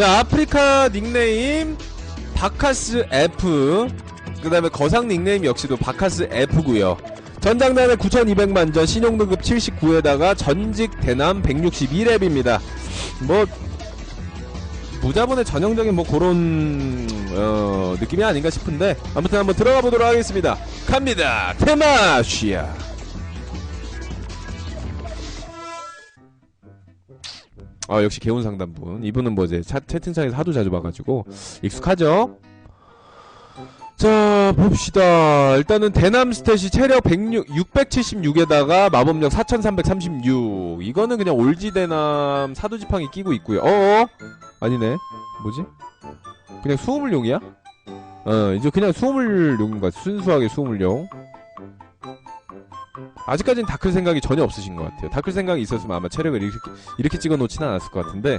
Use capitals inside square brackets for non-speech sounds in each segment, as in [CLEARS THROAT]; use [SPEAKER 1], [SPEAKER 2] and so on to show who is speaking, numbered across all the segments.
[SPEAKER 1] 자, 아프리카 닉네임 바카스 F. 그 다음에 거상 닉네임 역시도 바카스 F고요 전장단에 9200만 전, 신용등급 79에다가 전직 대남 162랩입니다. 뭐, 무자본의 전형적인 뭐 그런, 어, 느낌이 아닌가 싶은데, 아무튼 한번 들어가 보도록 하겠습니다. 갑니다! 테마쉬야! 아, 역시 개운 상담분. 이분은 뭐 이제 차, 채팅창에서 하도 자주 봐가지고, 익숙하죠? 자, 봅시다. 일단은 대남 스탯이 체력 106, 676에다가 마법력 4336. 이거는 그냥 올지 대남 사도지팡이 끼고 있고요. 어어? 아니네. 뭐지? 그냥 수호물용이야? 어, 이제 그냥 것 같아. 순수하게 수호물용. 아직까지는 다클 생각이 전혀 없으신 것 같아요. 다클 생각이 있었으면 아마 체력을 이렇게, 이렇게 찍어 놓지는 않았을 것 같은데.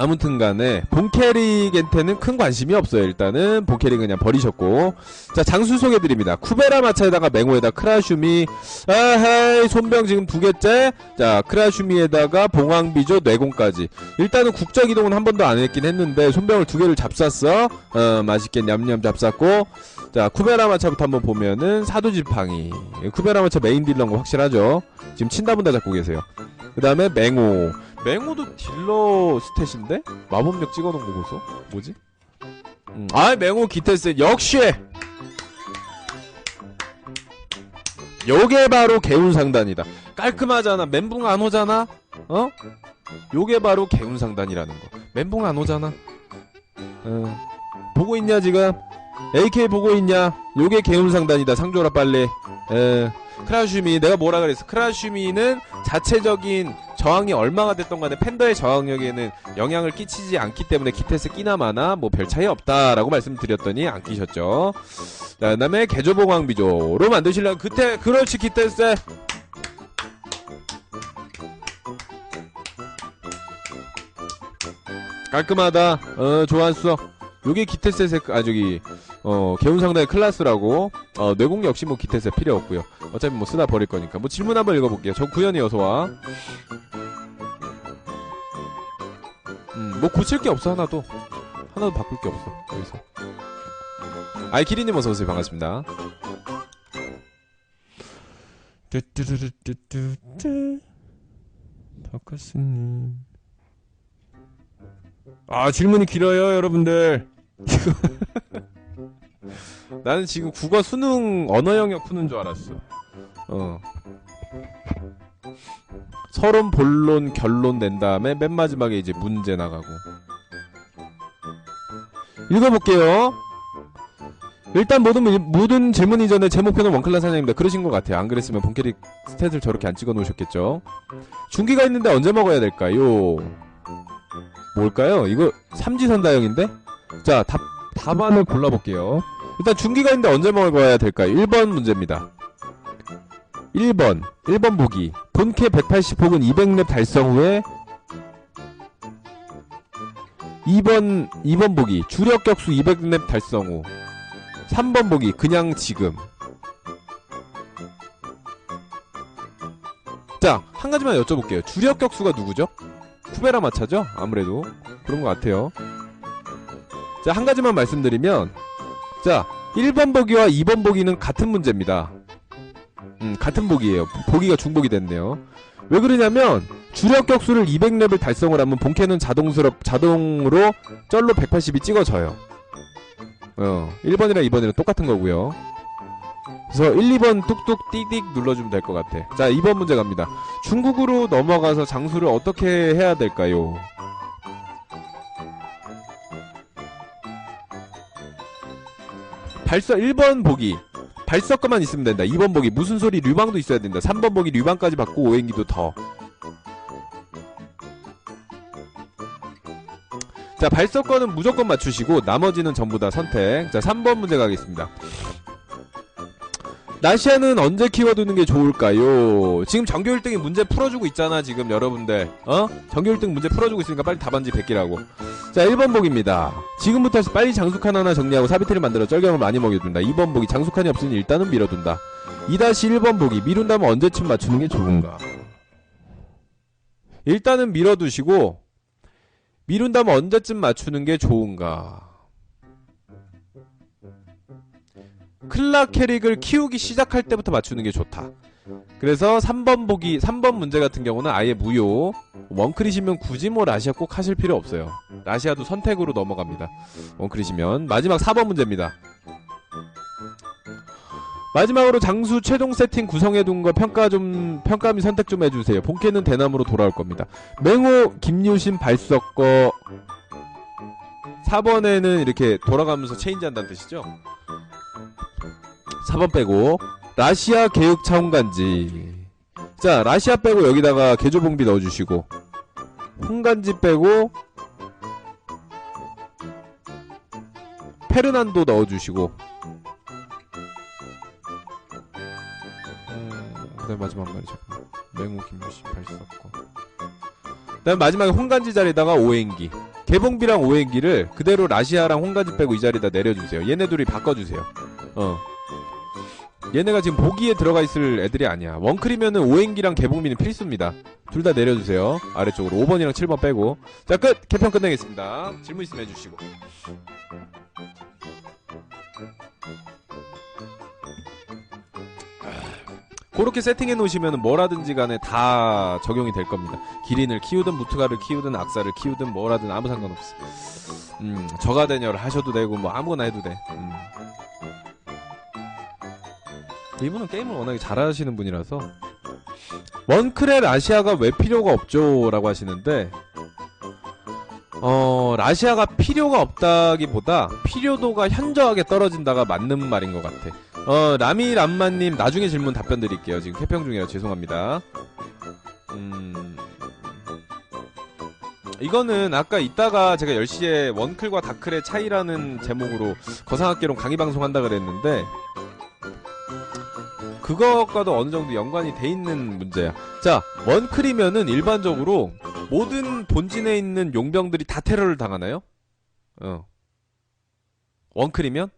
[SPEAKER 1] 아무튼 간에 본캐릭한테는 큰 관심이 없어요. 일단은 본캐릭은 그냥 버리셨고. 자 장수 소개드립니다. 쿠베라 마차에다가 맹호에다 크라슈미 아하이 손병 지금 두 개째. 자 크라슈미에다가 봉황비조 뇌공까지. 일단은 국적 이동은 한 번도 안 했긴 했는데 손병을 두 개를 잡쌌어. 어 맛있게 냠냠 잡쌌고. 자 쿠베라 마차부터 한번 보면은 사도지팡이. 쿠베라 마차 메인 딜러인 거 확실하죠? 지금 친다분다 잡고 계세요. 그 다음에 맹호 맹호도 딜러 스탯인데? 마법력 찍어놓은 거 보소? 뭐지? 음, 아 맹호 기테스 역시! 요게 바로 개운상단이다 깔끔하잖아 멘붕 안 오잖아? 어? 요게 바로 개운상단이라는 거 멘붕 안 오잖아 어. 보고 있냐 지금? AK 보고 있냐? 요게 개운상단이다 상조라 빨리 에. 크라슈미 내가 뭐라 그랬어? 크라슈미는 자체적인 저항이 얼마가 됐던 간에 팬더의 저항력에는 영향을 끼치지 않기 때문에 키테스 끼나 마나 뭐 별 차이 없다라고 말씀드렸더니 안 끼셨죠. 자 그다음에 개조봉황비조로 만드시려면 그때 그렇지 키테스 깔끔하다. 어 좋았어. 요게 기테스의 색, 아 저기 어 개운상단의 클라스라고 어 뇌공 역시 뭐 기테스 필요 없고요. 어차피 뭐 쓰다 버릴 거니까. 뭐 질문 한번 읽어볼게요. 저 구현이 어서와. 음 뭐 고칠 게 없어 하나도. 하나도 바꿀 게 없어 여기서. 아이 키리님 어서 오세요. 반갑습니다. 뚜뚜루뚜뚜뚜. 바카스님. 아 질문이 길어요 여러분들 [LAUGHS] 나는 지금 국어 수능 언어 영역 푸는 줄 알았어. 어. 서론 본론 결론 낸 다음에 맨 마지막에 이제 문제 나가고. 읽어볼게요. 일단 모든 모든 질문 이전에 제 목표는 원클라 사냥입니다. 그러신 것 같아요. 안 그랬으면 본캐릭 스탯을 저렇게 안 찍어 놓으셨겠죠? 중기가 있는데 언제 먹어야 될까요? 뭘까요? 이거 삼지선다형인데? 자, 답, 답안을 골라볼게요. 일단 중기가 있는데 언제 먹어야 될까요? 1번 문제입니다. 1번, 1번 보기. 본캐 180 혹은 200렙 달성 후에 2번, 2번 보기. 주력 격수 200렙 달성 후. 3번 보기. 그냥 지금. 자, 한 가지만 여쭤볼게요. 주력 격수가 누구죠? 쿠베라 마차죠? 아무래도 그런 것 같아요. 자, 한 가지만 말씀드리면 자, 1번 보기와 2번 보기는 같은 문제입니다. 음, 같은 보기예요. 보기가 중복이 됐네요. 왜 그러냐면 주력 격수를 200렙을 달성을 하면 본캐는 자동스럽 자동으로 쩔로 180이 찍어져요. 어, 1번이랑 2번이랑 똑같은 거고요. 그래서 1, 2번 뚝뚝 띠딕 눌러주면 될 것 같아. 자, 2번 문제 갑니다. 중국으로 넘어가서 장수를 어떻게 해야 될까요? 발서 1번 보기. 발석거만 있으면 된다. 2번 보기. 무슨 소리 류방도 있어야 된다. 3번 보기 류방까지 받고 오행기도 더. 자, 발석거는 무조건 맞추시고 나머지는 전부 다 선택. 자, 3번 문제 가겠습니다. 나시아는 언제 키워두는 게 좋을까요? 지금 전교 1등이 문제 풀어주고 있잖아, 지금 여러분들. 어? 전교 1등 문제 풀어주고 있으니까 빨리 답안지 100개라고. 자, 1번 보기입니다. 지금부터 빨리 장수칸 하나 정리하고 사비트를 만들어 쩔경을 많이 먹여둔다. 2번 보기, 장수칸이 없으니 일단은 밀어둔다. 2-1번 보기, 미룬다면 언제쯤 맞추는 게 좋은가? 일단은 밀어두시고, 미룬다면 언제쯤 맞추는 게 좋은가? 클라 캐릭을 키우기 시작할 때부터 맞추는 게 좋다. 그래서 3번 보기, 3번 문제 같은 경우는 아예 무효. 원클이시면 굳이 뭐 라시아 꼭 하실 필요 없어요. 라시아도 선택으로 넘어갑니다. 원클이시면. 마지막 4번 문제입니다. 마지막으로 장수 최종 세팅 구성해둔 거 평가 좀, 평가 및 선택 좀 해주세요. 본캐는 대나무로 돌아올 겁니다. 맹호, 김유신, 발석 거. 4번에는 이렇게 돌아가면서 체인지 한다는 뜻이죠? 4번 빼고. 라시아 개육 차홍간지. 자, 라시아 빼고 여기다가 개조봉비 넣어주시고. 홍간지 빼고. 페르난도 넣어주시고. 음, 그다음 마지막 말이죠. 맹호 김유신 발석거. 그다음 마지막에 홍간지 자리에다가 오행기. 개봉비랑 오행기를 그대로 라시아랑 홍간지 빼고 이 자리에다 내려주세요. 얘네 둘이 바꿔주세요. 어. 얘네가 지금 보기에 들어가 있을 애들이 아니야. 원클이면은 오행기랑 개봉비는 필수입니다. 둘 다 내려주세요. 아래쪽으로 5번이랑 7번 빼고. 자, 끝! 개편 끝내겠습니다. 질문 있으면 해주시고. 그렇게 세팅해 놓으시면 뭐라든지 간에 다 적용이 될 겁니다. 기린을 키우든 무트가를 키우든 악사를 키우든 뭐라든 아무 상관없어. 음, 저가 대녀를 하셔도 되고 뭐 아무거나 해도 돼. 음. 이분은 게임을 워낙에 잘하시는 분이라서 원크레 라시아가 왜 필요가 없죠? 라고 하시는데 어 라시아가 필요가 없다기보다 필요도가 현저하게 떨어진다가 맞는 말인 것 같아. 어 라미 람마님 나중에 질문 답변 드릴게요. 지금 캐평 중이라 죄송합니다. 음 이거는 아까 이따가 제가 10시에 원클과 다클의 차이라는 제목으로 거상학개론 강의 방송한다 그랬는데 그것과도 어느 정도 연관이 돼 있는 문제야. 자, 원클이면은 일반적으로 모든 본진에 있는 용병들이 다 테러를 당하나요? 어. 원클이면?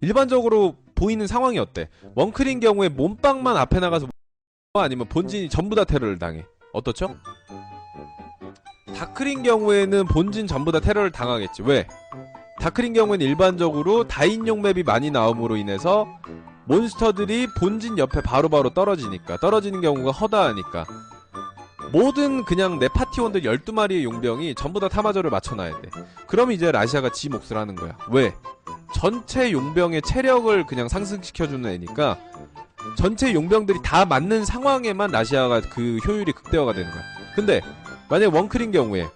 [SPEAKER 1] 일반적으로 보이는 상황이 어때? 원클인 경우에 몸빵만 앞에 나가서 아니면 본진이 전부 다 테러를 당해. 어떻죠? 다클인 경우에는 본진 전부 다 테러를 당하겠지. 왜? 다크린 경우에는 일반적으로 다인용 맵이 많이 나옴으로 인해서 몬스터들이 본진 옆에 바로 바로 떨어지니까 떨어지는 경우가 허다하니까 모든 그냥 내 파티원들 12마리의 용병이 전부 다 타마저를 맞춰놔야 돼 그럼 이제 라시아가 지 몫을 하는 거야 왜? 전체 용병의 체력을 그냥 상승시켜주는 애니까 전체 용병들이 다 맞는 상황에만 라시아가 그 효율이 극대화가 되는 거야 근데 만약에 원클인 경우에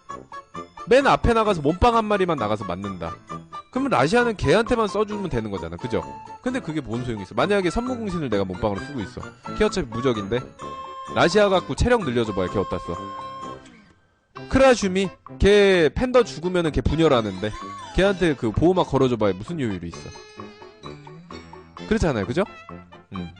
[SPEAKER 1] 맨 앞에 나가서 몸빵 한 마리만 나가서 맞는다. 그러면 라시아는 걔한테만 써주면 되는 거잖아. 그죠? 근데 그게 뭔 소용이 있어? 만약에 선무공신을 내가 몸빵으로 쓰고 있어. 걔 어차피 무적인데? 라시아 갖고 체력 늘려줘봐야 걔 어디다 써? 크라슈미? 걔 팬더 죽으면은 걔 분열하는데 걔한테 그 보호막 걸어줘봐야 무슨 요율이 있어? 그렇잖아요. 그죠? 음.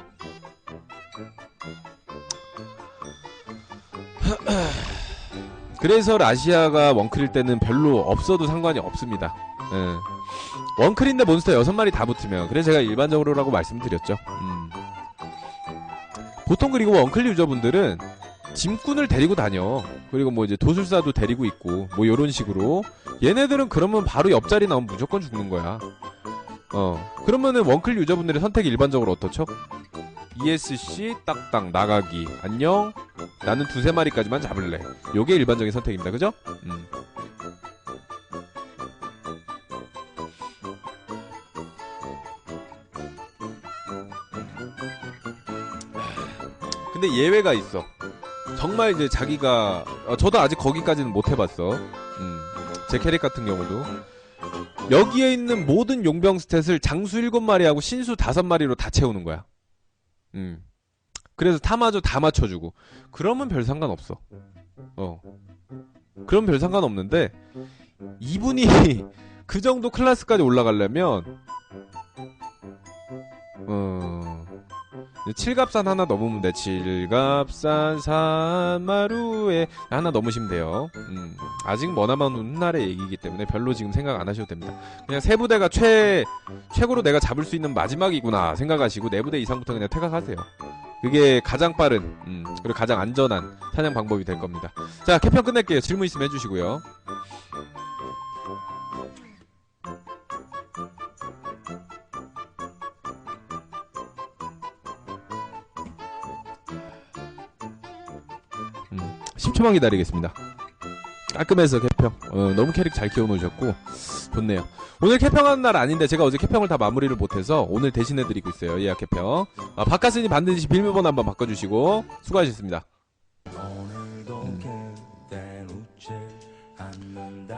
[SPEAKER 1] [CLEARS THROAT] 그래서 라시아가 원클일 때는 별로 없어도 상관이 없습니다. 예. 원클인데 몬스터 6마리 다 붙으면 그래서 제가 일반적으로라고 말씀드렸죠. 음. 보통 그리고 원클 유저분들은 짐꾼을 데리고 다녀. 그리고 뭐 이제 도술사도 데리고 있고 뭐 요런 식으로 얘네들은 그러면 바로 옆자리 나오면 무조건 죽는 거야. 어. 그러면은 원클 유저분들의 선택이 일반적으로 어떻죠? ESC 딱딱 나가기 안녕 나는 두세 마리까지만 잡을래 요게 일반적인 선택입니다 그죠? 음. 근데 예외가 있어 정말 이제 자기가 어, 저도 아직 거기까지는 못 해봤어 음. 제 캐릭 같은 경우도 여기에 있는 모든 용병 스탯을 장수 7마리하고 신수 5마리로 다 채우는 거야 음. 그래서 타마저 다 맞춰주고 그러면 별 상관 없어. 어. 그럼 별 상관 없는데 이분이 [LAUGHS] 그 정도 클래스까지 올라가려면 어. 7갑산 하나 넘으면 돼. 7갑산 산마루에 하나 넘으시면 돼요. 음, 아직 머나먼 훗날의 얘기이기 때문에 별로 지금 생각 안 하셔도 됩니다. 그냥 세 부대가 최 최고로 내가 잡을 수 있는 마지막이구나 생각하시고 네 부대 이상부터 그냥 퇴각하세요. 그게 가장 빠른 음, 그리고 가장 안전한 사냥 방법이 될 겁니다. 자 캐평 끝낼게요. 질문 있으면 해주시고요. 10초만 기다리겠습니다. 깔끔해서 캐평. 어, 너무 캐릭 잘 키워놓으셨고 좋네요. 오늘 캐평하는 날 아닌데 제가 어제 캐평을 다 마무리를 못해서 오늘 대신해드리고 있어요. 예약 캐평. 아, 바카스님 반드시 비밀번호 한번 바꿔주시고 수고하셨습니다.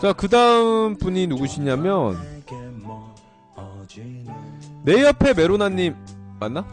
[SPEAKER 1] 자, 그 다음 분이 누구시냐면 내 옆에 메로나님 맞나?